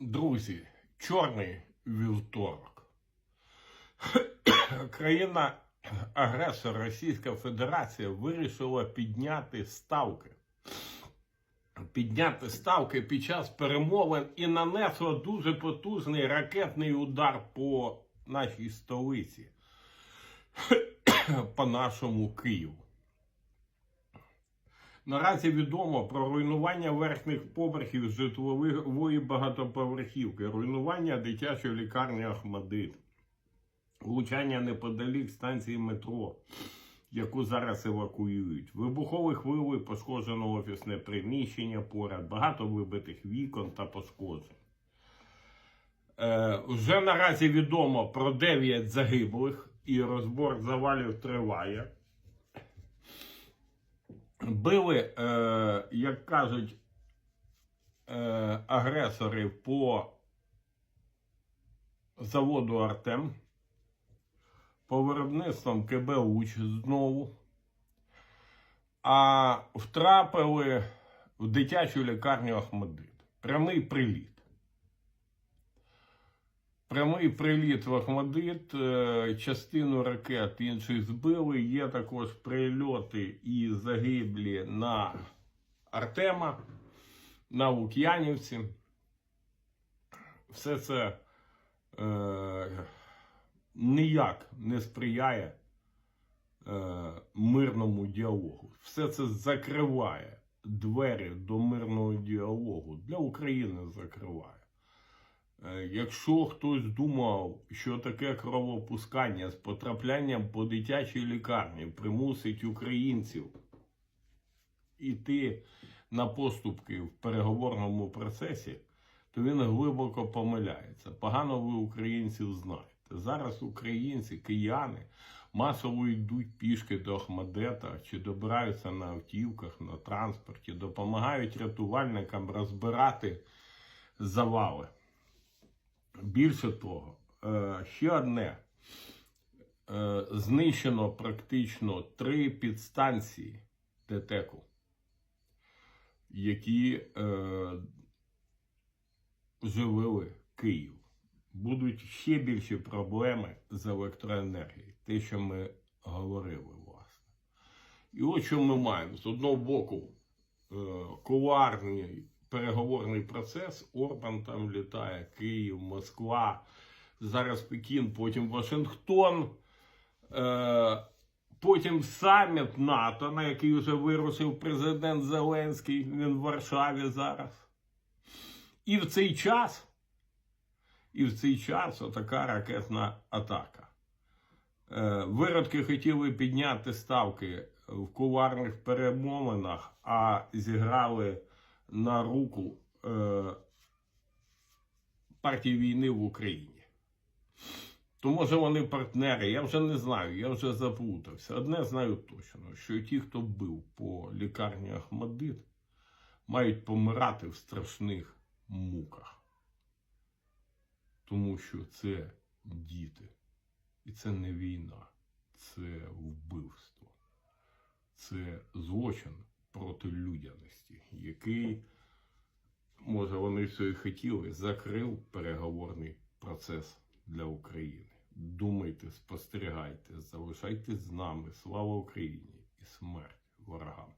Друзі, чорний вівторок. Країна агресор Російська Федерація вирішила підняти ставки. Підняти ставки під час перемовин і нанесла дуже потужний ракетний удар по нашій столиці, по нашому Києву. Наразі відомо про руйнування верхніх поверхів житлової багатоповерхівки, руйнування дитячої лікарні Ахмадит, влучання неподалік станції метро, яку зараз евакуюють, вибухові хвили пошкоджено офісне приміщення поряд, багато вибитих вікон та пошкоджень. Е, вже наразі відомо про 9 загиблих, і розбор завалів триває били, е, як кажуть, е, агресори по заводу Артем, по виробництвам КБ Уч знову, а втрапили в дитячу лікарню Ахмадит. Прямий приліт. Прямий приліт в Ахмадит, е, частину ракет інших збили. Є також прильоти і загиблі на Артема, на Лук'янівці. Все це е, ніяк не сприяє е, мирному діалогу. Все це закриває двері до мирного діалогу. Для України закриває. Е, Якщо хтось думав, що таке кровопускання з потраплянням по дитячій лікарні примусить українців іти на поступки в переговорному процесі, то він глибоко помиляється. Погано ви українців знаєте. Зараз українці, кияни масово йдуть пішки до Ахмадета чи добираються на автівках, на транспорті, допомагають рятувальникам розбирати завали. Більше того, е, ще одне. Е, Знищено практично три підстанції ТТЕКу, які е, живили Київ. Будуть ще більші проблеми з електроенергією. Те, що ми говорили, власне. І от що ми маємо. З одного боку, е, кулуарний переговорний процес. Орбан там літає, Київ, Москва, зараз Пекін, потім Вашингтон, е, потім саміт НАТО, на який вже вирушив президент Зеленський, він в Варшаві зараз. І в цей час, і в цей час отака ракетна атака. Е, Виродки хотіли підняти ставки в кулуарних перемовинах, а зіграли на руку е, партії війни в Україні. То може вони партнери, я вже не знаю, я вже заплутався. Одне знаю точно, що ті, хто бив по лікарні Ахмадит, мають помирати в страшних муках. Тому що це діти. І це не війна, це вбивство. Це злочин проти людяності, який, може, вони все і хотіли, закрив переговорний процес для України. Думайте, спостерігайте, залишайтесь з нами. Слава Україні і смерть ворогам!